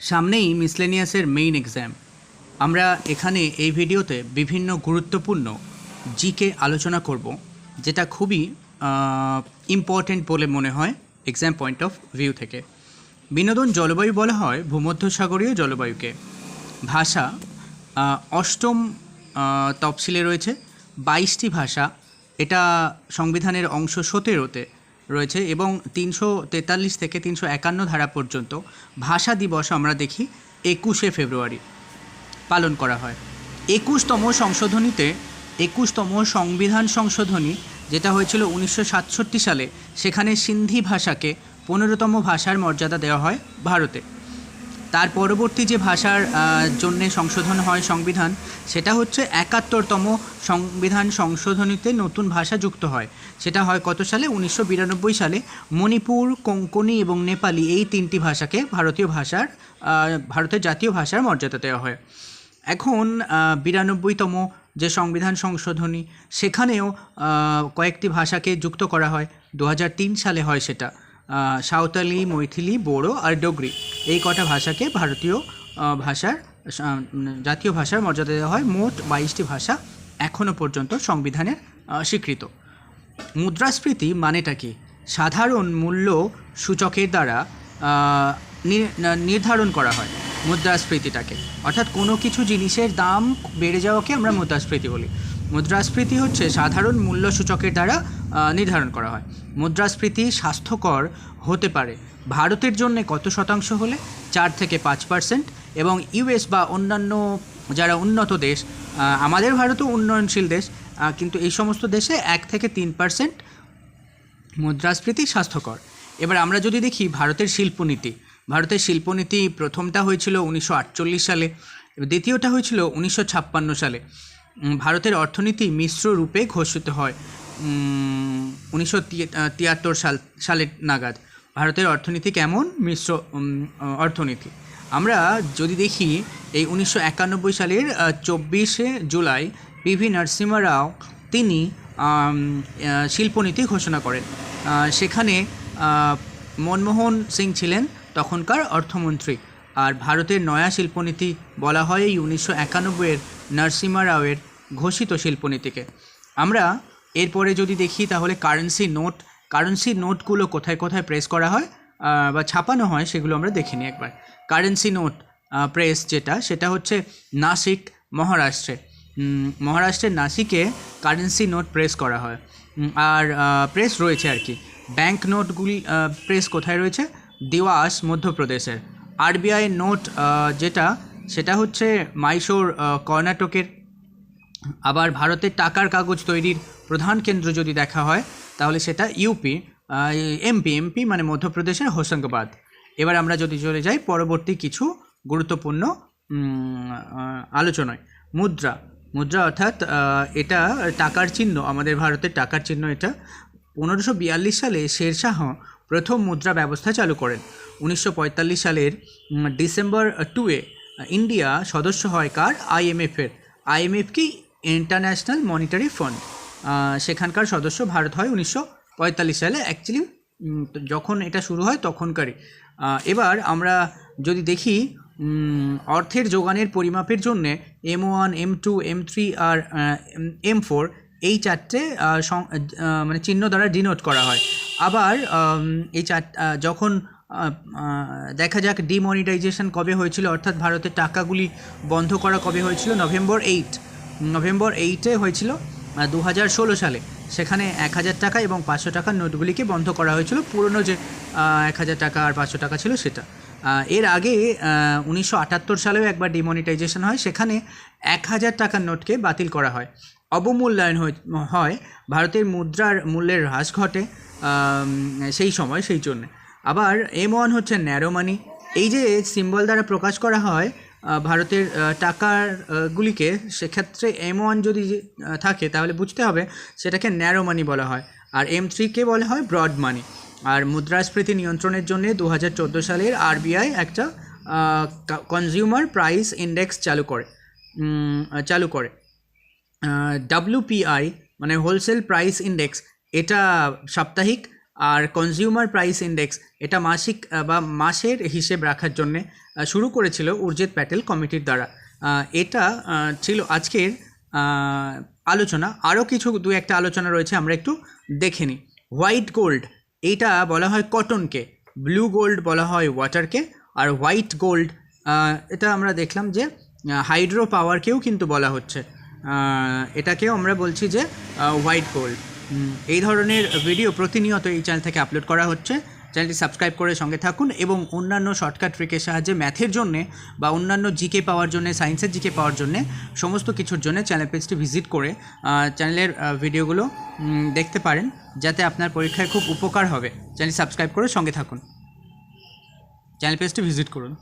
সামনেই মিসলেনিয়াসের main exam আমরা এখানে এই ভিডিওতে বিভিন্ন গুরুত্বপূর্ণ জিকে আলোচনা করব, যেটা খুবই ইম্পর্ট্যান্ট বলে মনে হয় এক্সাম পয়েন্ট অফ ভিউ থেকে। বিনোদন জলবায়ু বলা হয়, ভূমধ্যসাগরীয় জলবায়ুকে। ভাষা অষ্টম তফসিলে রয়েছে। বাইশটি ভাষা, এটা সংবিধানের অংশ সতেরোতে। রয়েছে এবং তিনশো তেতাল্লিশ থেকে তিনশো একান্ন ধারা পর্যন্ত ভাষা দিবস আমরা দেখি একুশে ফেব্রুয়ারি পালন করা হয়। একুশতম সংশোধনীতে, একুশতম সংবিধান সংশোধনী, যেটা হয়েছিল উনিশশো সাতষট্টি সালে, সেখানে সিন্ধি ভাষাকে পনেরোতম ভাষার মর্যাদা দেওয়া হয় ভারতে। তার পরবর্তী যে ভাষার জন্য সংশোধন হয় সংবিধান, সেটা হচ্ছে একাত্তরতম সংবিধান সংশোধনীতে নতুন ভাষা যুক্ত হয়। সেটা হয় কত সালে? উনিশশো বিরানব্বই সালে মণিপুর কোঙ্কনি এবং নেপালি এই তিনটি ভাষাকে ভারতীয় ভাষার ভারতের জাতীয় ভাষার মর্যাদা দেওয়া হয়। এখন বিরানব্বইতম যে সংবিধান সংশোধনী, সেখানেও কয়েকটি ভাষাকে যুক্ত করা হয়। দু হাজার তিন সালে হয় সেটা। সাঁওতালি, মৈথিলি, বোড়ো আর ডোগরি। এই কটা ভাষাকে ভারতীয় ভাষার জাতীয় ভাষার মর্যাদা দেওয়া হয়। মোট বাইশটি ভাষা এখনও পর্যন্ত সংবিধানের স্বীকৃত। মুদ্রাস্ফীতি মানেটা কি? সাধারণ মূল্য সূচকের দ্বারা নির্ধারণ করা হয় মুদ্রাস্ফীতিটাকে। অর্থাৎ কোনো কিছু জিনিসের দাম বেড়ে যাওয়াকে আমরা মুদ্রাস্ফীতি বলি। মুদ্রাস্ফীতি হচ্ছে সাধারণ মূল্য সূচকের দ্বারা নির্ধারণ করা হয়। মুদ্রাস্ফীতি স্বাস্থ্যকর হতে পারে। ভারতের জন্য কত শতাংশ হলে? চার থেকে পাঁচ পার্সেন্ট। এবং ইউএস বা অন্যান্য যারা উন্নত দেশ আমাদের ভারতও উন্নয়নশীল দেশ কিন্তু এই সমস্ত দেশে এক থেকে তিন পার্সেন্ট মুদ্রাস্ফীতি স্বাস্থ্যকর। এবার আমরা যদি দেখি ভারতের শিল্পনীতি। ভারতের শিল্পনীতি প্রথমটা হয়েছিল উনিশশো আটচল্লিশ সালে, দ্বিতীয়টা হয়েছিল উনিশশো ছাপ্পান্ন সালে। ভারতের অর্থনীতি মিশ্র রূপে ঘোষিত হয়। উনিশশো তিয়াত্তর সাল সালের নাগাদ। ভারতের অর্থনীতি কেমন? মিশ্র অর্থনীতি। আমরা যদি দেখি এই উনিশশো একানব্বই সালের চব্বিশে জুলাই পিভি নরসিমা রাও তিনি শিল্পনীতি ঘোষণা করেন। সেখানে মনমোহন সিং ছিলেন তখনকার অর্থমন্ত্রী। আর ভারতের নয়া শিল্পনীতি বলা হয় এই উনিশশো একানব্বইয়ের নরসিমা রাওয়ের ঘোষিত শিল্পনীতিকে। আমরা এরপরে যদি দেখি তাহলে কারেন্সি নোট কারেন্সি নোটগুলো কোথায় কোথায় প্রেস করা হয় বা ছাপানো হয় সেগুলো আমরা দেখে নিই একবার। কারেন্সি নোট প্রেস যেটা, সেটা হচ্ছে নাসিক, মহারাষ্ট্রে। মহারাষ্ট্রের নাসিকে কারেন্সি নোট প্রেস করা হয়। আর প্রেস রয়েছে আর কি। ব্যাংক নোটগুলি প্রেস কোথায় রয়েছে? দেওয়াস, মধ্যপ্রদেশের। আরবিআই নোট যেটা, সেটা হচ্ছে মাইশোর কর্ণাটকের। আবার ভারতের টাকার কাগজ তৈরির প্রধান কেন্দ্র যদি দেখা হয়, তাহলে সেটা ইউপি এমপি এমপি মানে মধ্যপ্রদেশের হোশঙ্গাবাদ। এবার আমরা যদি চলে যাই পরবর্তী কিছু গুরুত্বপূর্ণ আলোচনায়। মুদ্রা। মুদ্রা অর্থাৎ এটা টাকার চিহ্ন, আমাদের ভারতের টাকার চিহ্ন এটা। পনেরোশো বিয়াল্লিশ সালে শেরশাহ প্রথম মুদ্রা ব্যবস্থা চালু করেন। উনিশশো পঁয়তাল্লিশ সালের ডিসেম্বর টুয়ে ইন্ডিয়া সদস্য হয় কার? আইএমএফের আইএমএফ কি? International Monetary Fund. সেখানকার সদস্য ভারত হয় উনিশশো পঁয়তাল্লিশ সালে। অ্যাকচুয়ালি যখন এটা শুরু হয় তখনকারই। এবার আমরা যদি দেখি অর্থের যোগানের পরিমাপের জন্যে M one M two M three আর এম ফোর এই চারটে মানে চিহ্ন দ্বারা ডিনোট করা হয়। আবার এই চার যখন দেখা যাক ডিমনিটাইজেশন কবে হয়েছিল, অর্থাৎ ভারতের টাকাগুলি বন্ধ করা কবে হয়েছিল নভেম্বর এইট নভেম্বর এইটে হয়েছিল। দু হাজার ষোলো সালে। সেখানে এক হাজার টাকা এবং পাঁচশো টাকার নোটগুলিকে বন্ধ করা হয়েছিল। পুরনো যে এক হাজার টাকা আর পাঁচশো টাকা ছিল সেটা। এর আগে উনিশশো আটাত্তর সালেও একবার ডিমনিটাইজেশন হয়। সেখানে এক হাজার টাকার নোটকে বাতিল করা হয়। অবমূল্যায়ন হয় ভারতের মুদ্রার মূল্যের হ্রাস ঘটে সেই সময়, সেই জন্যে। আবার এম ওয়ান হচ্ছে ন্যারো মানি এই যে সিম্বল দ্বারা প্রকাশ করা হয় ভারতের টাকার গুলিকে সেক্ষেত্রে এম ওয়ান যদি থাকে তাহলে বুঝতে হবে সেটাকে ন্যারো মানি বলা হয়। আর এম থ্রিকে বলা হয় ব্রড মানি আর মুদ্রাস্ফীতি নিয়ন্ত্রণের জন্য দু হাজার চোদ্দ সালের আরবিআই একটা কনজিউমার প্রাইস ইন্ডেক্স চালু করে। চালু করে। ডাব্লিউপিআই মানে হোলসেল প্রাইস ইন্ডেক্স এটা সাপ্তাহিক। আর কনজিউমার প্রাইস ইন্ডেক্স এটা মাসিক বা মাসের হিসেব রাখার জন্যে শুরু করেছিল উর্জিত প্যাটেল কমিটির দ্বারা। এটা ছিল আজকের আলোচনা। আরও কিছু দু একটা আলোচনা রয়েছে, আমরা একটু দেখে নিই। হোয়াইট গোল্ড এইটা বলা হয় কটনকে। ব্লু গোল্ড বলা হয় ওয়াটারকে। আর হোয়াইট গোল্ড এটা আমরা দেখলাম যে হাইড্রো পাওয়ারকেও কিন্তু বলা হচ্ছে। এটাকেও আমরা বলছি যে হোয়াইট গোল্ড। এই ধরনের ভিডিও প্রতিনিয়ত এই চ্যানেল থেকে আপলোড করা হচ্ছে। চ্যানেলটি সাবস্ক্রাইব করে সঙ্গে থাকুন এবং অন্যান্য শর্টকাট ট্রিকের সাহায্যে ম্যাথের জন্যে বা অন্যান্য জিকে পাওয়ার জন্য, সায়েন্সের জিকে পাওয়ার জন্যে সমস্ত কিছুর জন্য চ্যানেল পেজটি ভিজিট করে চ্যানেলের ভিডিওগুলো দেখতে পারেন যাতে আপনার পরীক্ষায় খুব উপকার হবে। চ্যানেল সাবস্ক্রাইব করে সঙ্গে থাকুন। চ্যানেল পেজটি ভিজিট করুন।